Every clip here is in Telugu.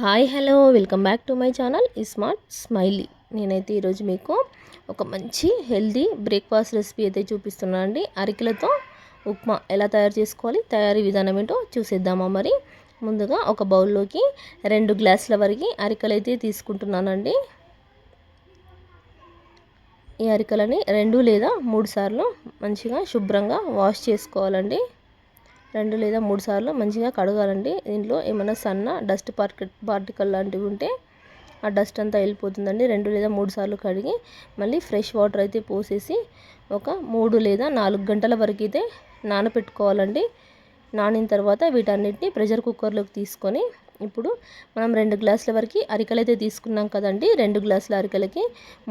Hi hello welcome back to my channel smart smiley. నేనైతే ఈరోజు మీకు ఒక మంచి హెల్దీ బ్రేక్ఫాస్ట్ రెసిపీ అయితే చూపిస్తున్నాను అండి. అరికెలతో ఉప్మా ఎలా తయారు చేసుకోవాలి తయారీ విధానం ఏంటో చూసేద్దామా మరి. ముందుగా ఒక బౌల్లోకి రెండు గ్లాసుల వరకు అరికలు అయితే తీసుకుంటున్నానండి ఈ అరికలని రెండు లేదా మూడు సార్లు మంచిగా శుభ్రంగా వాష్ చేసుకోవాలండి. రెండు లేదా మూడు సార్లు మంచిగా కడగాలండి. దీంట్లో ఏమైనా సన్న డస్ట్ పార్కెట్ పార్టికల్ లాంటివి ఉంటే ఆ డస్ట్ అంతా వెళ్ళిపోతుందండి. రెండు లేదా మూడు సార్లు కడిగి మళ్ళీ ఫ్రెష్ వాటర్ అయితే పోసేసి ఒక మూడు లేదా నాలుగు గంటల వరకు అయితే నానపెట్టుకోవాలండి. నానిన తర్వాత వీటన్నిటిని ప్రెషర్ కుక్కర్లోకి తీసుకొని ఇప్పుడు మనం రెండు గ్లాసుల వరకు అరికలు అయితే తీసుకున్నాం కదండి. రెండు గ్లాసుల అరికలకి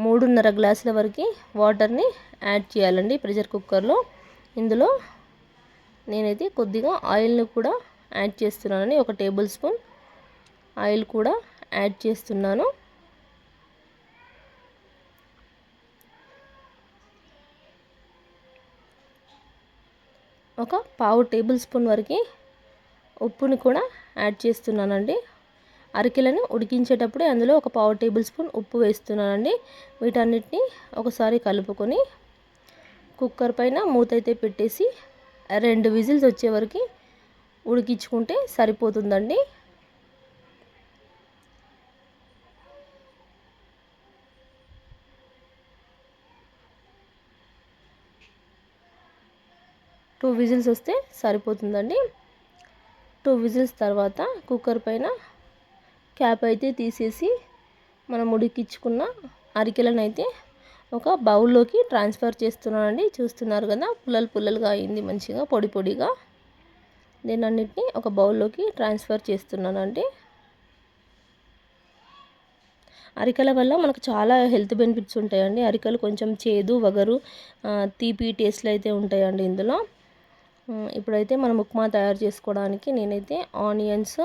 మూడున్నర గ్లాసుల వరకు వాటర్ని యాడ్ చేయాలండి ప్రెషర్ కుక్కర్లో. ఇందులో నేనైతే కొద్దిగా ఆయిల్ని కూడా యాడ్ చేస్తున్నానని ఒక టేబుల్ స్పూన్ ఆయిల్ కూడా యాడ్ చేస్తున్నాను. ఒక పావు టేబుల్ స్పూన్ వరకు ఉప్పుని కూడా యాడ్ చేస్తున్నానండి. అరికెలను ఉడికించేటప్పుడే అందులో ఒక పావు టేబుల్ స్పూన్ ఉప్పు వేస్తున్నానండి. వీటన్నిటిని ఒకసారి కలుపుకొని కుక్కర్ పైన మూత అయితే పెట్టేసి రెండు విజిల్స్ వచ్చే వరకు ఉడికించుకుంటే సరిపోతుందండి. టూ విజిల్స్ వస్తే సరిపోతుందండి. టూ విజిల్స్ తర్వాత కుక్కర్ పైన క్యాప్ అయితే తీసేసి మనం ఉడికించుకున్న అరికెలను అయితే ఒక బౌల్లోకి ట్రాన్స్ఫర్ చేస్తున్నానండి. చూస్తున్నారు కదా పుల్లలు పుల్లలుగా అయింది మంచిగా పొడి పొడిగా. దీని అన్నిటినీ ఒక బౌల్లోకి ట్రాన్స్ఫర్ చేస్తున్నానండి. అరికల వల్ల మనకు చాలా హెల్త్ బెనిఫిట్స్ ఉంటాయండి. అరికలు కొంచెం చేదు వగరు తీపి టేస్ట్లు అయితే ఉంటాయండి ఇందులో. ఇప్పుడైతే మనం ఉప్మా తయారు చేసుకోవడానికి నేనైతే ఆనియన్స్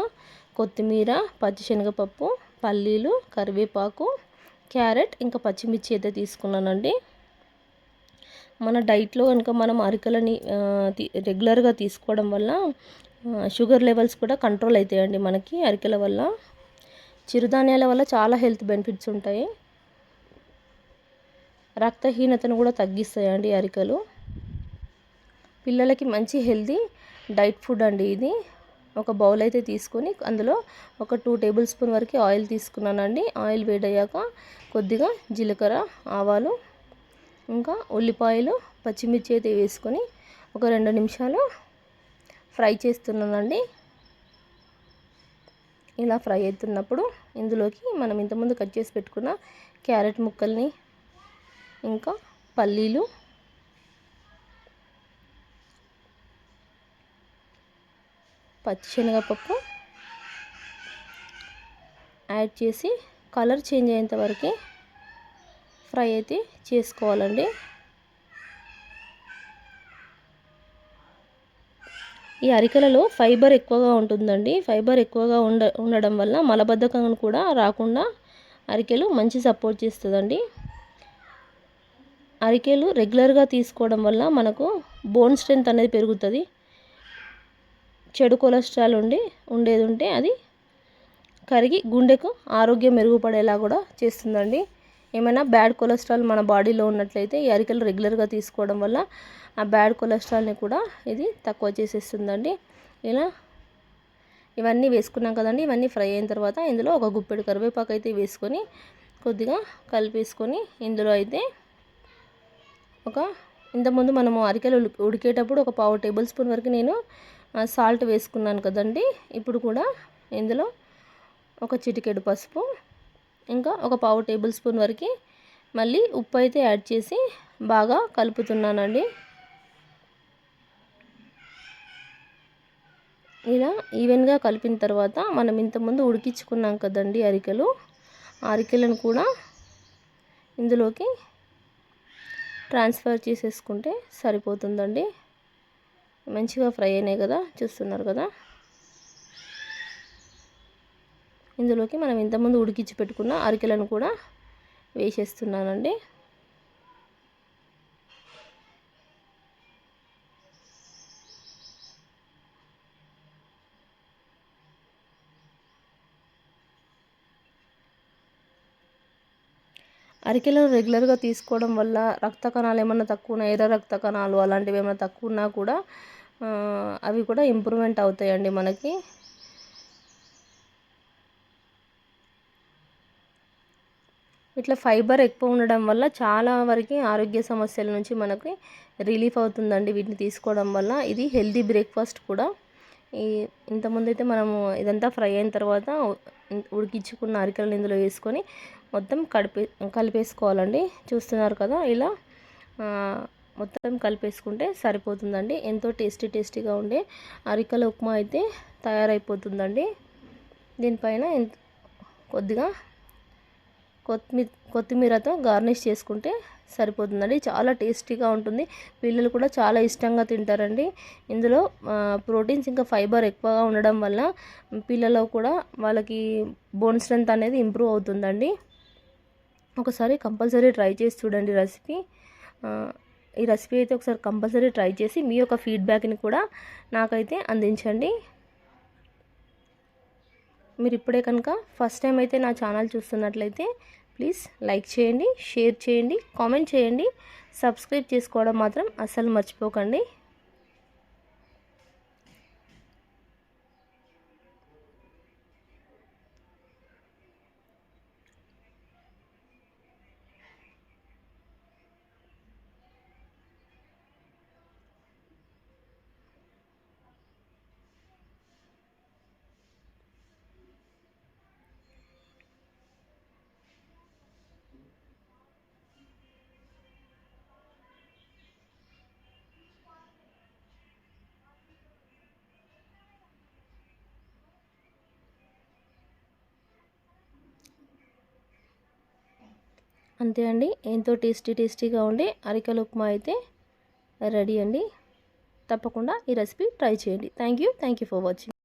కొత్తిమీర పచ్చిశనగపప్పు పల్లీలు కరివేపాకు క్యారెట్ ఇంకా పచ్చిమిర్చి అయితే తీసుకున్నానండి. మన డైట్లో కనుక మనం అరికలని రెగ్యులర్గా తీసుకోవడం వల్ల షుగర్ లెవెల్స్ కూడా కంట్రోల్ అవుతాయండి మనకి అరికల వల్ల. చిరుధాన్యాల వల్ల చాలా హెల్త్ బెనిఫిట్స్ ఉంటాయి. రక్తహీనతను కూడా తగ్గిస్తాయండి అరికలు. పిల్లలకి మంచి హెల్తీ డైట్ ఫుడ్ అండి ఇది. ఒక బౌల్ అయితే తీసుకొని అందులో ఒక టూ టేబుల్ స్పూన్ వరకు ఆయిల్ తీసుకున్నానండి. ఆయిల్ వేడయ్యాక కొద్దిగా జీలకర్ర ఆవాలు ఇంకా ఉల్లిపాయలు పచ్చిమిర్చి అయితే వేసుకొని ఒక రెండు నిమిషాలు ఫ్రై చేస్తున్నానండి. ఇలా ఫ్రై అవుతున్నప్పుడు ఇందులోకి మనం ఇంతకుముందు కట్ చేసి పెట్టుకున్న క్యారెట్ ముక్కల్ని ఇంకా పల్లీలు పచ్చిశనగపప్పు యాడ్ చేసి కలర్ చేంజ్ అయ్యేంత వరకు ఫ్రై అయితే చేసుకోవాలండి. ఈ అరికలలో ఫైబర్ ఎక్కువగా ఉంటుందండి. ఫైబర్ ఎక్కువగా ఉండ ఉండడం వల్ల మలబద్ధకం కూడా రాకుండా అరికెలు మంచి సపోర్ట్ చేస్తుందండి. అరికెలు రెగ్యులర్గా తీసుకోవడం వల్ల మనకు బోన్ స్ట్రెంత్ అనేది పెరుగుతుంది. చెడు కొలెస్ట్రాల్ ఉండి ఉండేది ఉంటే అది కరిగి గుండెకు ఆరోగ్యం మెరుగుపడేలా కూడా చేస్తుందండి. ఏమైనా బ్యాడ్ కొలెస్ట్రాల్ మన బాడీలో ఉన్నట్లయితే ఈ అరికలు రెగ్యులర్గా తీసుకోవడం వల్ల ఆ బ్యాడ్ కొలెస్ట్రాల్ని కూడా ఇది తక్కువ చేసేస్తుందండి. ఇలా ఇవన్నీ వేసుకున్నాం కదండి ఇవన్నీ ఫ్రై అయిన తర్వాత ఇందులో ఒక గుప్పెడు కరివేపాకు అయితే వేసుకొని కొద్దిగా కలిపేసుకొని ఇందులో అయితే ఒక ఇంతకుముందు మనము అరికెలు ఉడికేటప్పుడు ఒక పావు టేబుల్ స్పూన్ వరకు నేను సాల్ట్ వేసుకున్నాను కదండి. ఇప్పుడు కూడా ఇందులో ఒక చిటికెడు పసుపు ఇంకా ఒక పావు టేబుల్ స్పూన్ వరకు మళ్ళీ ఉప్పు అయితే యాడ్ చేసి బాగా కలుపుతున్నానండి. ఇలా ఈవెన్గా కలిపిన తర్వాత మనం ఇంతకుముందు ఉడికించుకున్నాం కదండి అరికెలు. అరికెలను కూడా ఇందులోకి ట్రాన్స్ఫర్ చేసేసుకుంటే సరిపోతుందండి. మంచిగా ఫ్రై అయినాయి కదా చూస్తున్నారు కదా. ఇందులోకి మనం ఇంతకుముందు ఉడికించి పెట్టుకున్న అరికెలను కూడా వేసేస్తున్నానండి. అరికెలను రెగ్యులర్గా తీసుకోవడం వల్ల రక్త కణాలు ఏమైనా తక్కువ ఉన్నా ఎర్ర రక్త కణాలు అలాంటివి ఏమైనా తక్కువ ఉన్నా కూడా అవి కూడా ఇంప్రూవ్మెంట్ అవుతాయండి మనకి. ఇట్లా ఫైబర్ ఎక్కువ ఉండడం వల్ల చాలా వరకు ఆరోగ్య సమస్యల నుంచి మనకి రిలీఫ్ అవుతుందండి వీటిని తీసుకోవడం వల్ల. ఇది హెల్దీ బ్రేక్ఫాస్ట్ కూడా. ఈ ఇంతకుముందు అయితే మనము ఇదంతా ఫ్రై అయిన తర్వాత ఉడికించుకున్న అరికలను ఇందులో వేసుకొని మొత్తం కడిపే కలిపేసుకోవాలండి. చూస్తున్నారు కదా ఇలా మొత్తం కలిపేసుకుంటే సరిపోతుందండి. ఎంతో టేస్టీ టేస్టీగా ఉండే అరికల ఉప్మా అయితే తయారైపోతుందండి. దీనిపైన కొద్దిగా కొత్తిమీర కొత్తిమీరతో గార్నిష్ చేసుకుంటే సరిపోతుందండి. చాలా టేస్టీగా ఉంటుంది. పిల్లలు కూడా చాలా ఇష్టంగా తింటారండి. ఇందులో ప్రోటీన్స్ ఇంకా ఫైబర్ ఎక్కువగా ఉండడం వల్ల పిల్లలు కూడా వాళ్ళకి బోన్ స్ట్రెంత్ అనేది ఇంప్రూవ్ అవుతుందండి. ఒకసారి కంపల్సరీ ట్రై చేసి చూడండి రెసిపీ. ఈ రెసిపీ అయితే ఒకసారి కంపల్సరీ ట్రై చేసి మీ యొక్క ఫీడ్బ్యాక్ని కూడా నాకైతే అందించండి. మీరు ఇప్పుడే కనుక ఫస్ట్ టైం అయితే నా ఛానల్ చూస్తున్నట్లయితే ప్లీజ్ లైక్ చేయండి షేర్ చేయండి కామెంట్ చేయండి. సబ్స్క్రైబ్ చేసుకోవడం మాత్రం అస్సలు మర్చిపోకండి. అంతే అండి. ఎంతో టేస్టీ టేస్టీగా ఉండే అరికల ఉప్మా అయితే రెడీ అండి. తప్పకుండా ఈ రెసిపీ ట్రై చేయండి. Thank you. Thank you for watching.